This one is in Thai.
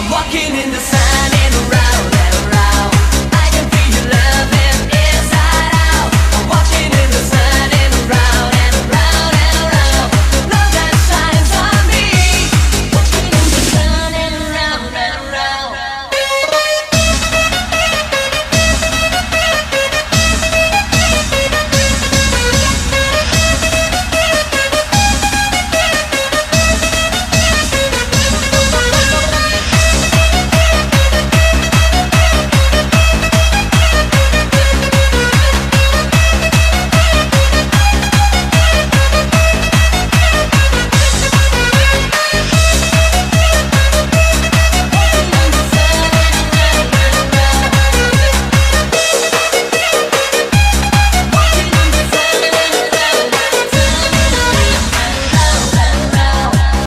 I'm walking in the sun.